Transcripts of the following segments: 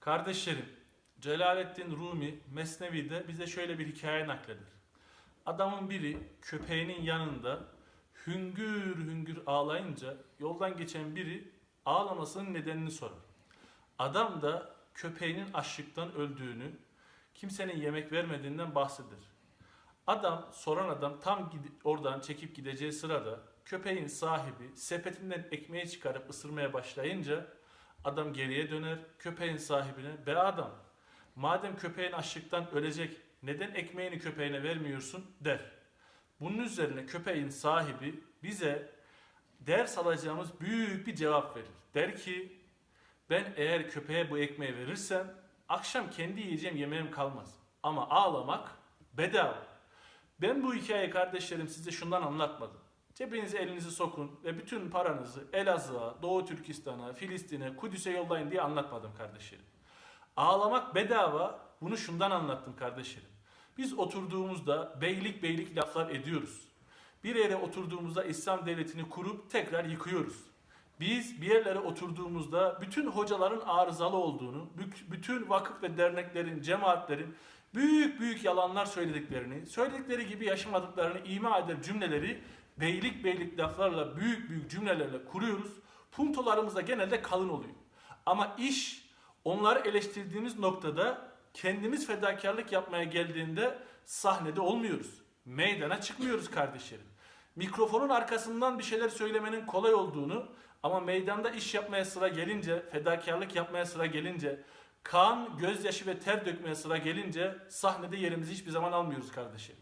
Kardeşlerim, Celaleddin Rumi Mesnevi'de bize şöyle bir hikaye nakleder. Adamın biri köpeğinin yanında hüngür hüngür ağlayınca yoldan geçen biri ağlamasının nedenini sorar. Adam da köpeğinin açlıktan öldüğünü, kimsenin yemek vermediğinden bahseder. Adam, soran adam tam oradan çekip gideceği sırada köpeğin sahibi sepetinden ekmeği çıkarıp ısırmaya başlayınca adam geriye döner köpeğin sahibine be adam madem köpeğin açlıktan ölecek neden ekmeğini köpeğine vermiyorsun der. Bunun üzerine köpeğin sahibi bize ders alacağımız büyük bir cevap verir. Der ki ben eğer köpeğe bu ekmeği verirsem akşam kendi yiyeceğim yemeğim kalmaz. Ama ağlamak bedava. Ben bu hikayeyi kardeşlerim size şundan anlatmadım. Cebinize elinizi sokun ve bütün paranızı Elazığ'a, Doğu Türkistan'a, Filistin'e, Kudüs'e yollayın diye anlatmadım kardeşlerim. Ağlamak bedava bunu şundan anlattım kardeşlerim. Biz oturduğumuzda beylik beylik laflar ediyoruz. Bir yere oturduğumuzda İslam devletini kurup tekrar yıkıyoruz. Biz bir yerlere oturduğumuzda bütün hocaların arızalı olduğunu, bütün vakıf ve derneklerin, cemaatlerin büyük büyük yalanlar söylediklerini, söyledikleri gibi yaşamadıklarını ima eder cümleleri beylik beylik laflarla, büyük büyük cümlelerle kuruyoruz. Puntolarımız da genelde kalın oluyor. Ama iş onları eleştirdiğimiz noktada kendimiz fedakarlık yapmaya geldiğinde sahnede olmuyoruz. Meydana çıkmıyoruz kardeşlerim. Mikrofonun arkasından bir şeyler söylemenin kolay olduğunu ama meydanda iş yapmaya sıra gelince, fedakarlık yapmaya sıra gelince, kan, gözyaşı ve ter dökmeye sıra gelince sahnede yerimizi hiçbir zaman almıyoruz kardeşim.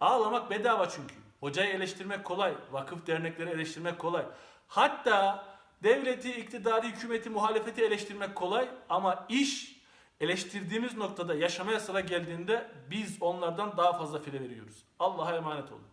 Ağlamak bedava çünkü. Hocayı eleştirmek kolay, vakıf dernekleri eleştirmek kolay. Hatta devleti, iktidarı, hükümeti, muhalefeti eleştirmek kolay ama iş eleştirdiğimiz noktada yaşamaya sıra geldiğinde biz onlardan daha fazla file veriyoruz. Allah'a emanet olun.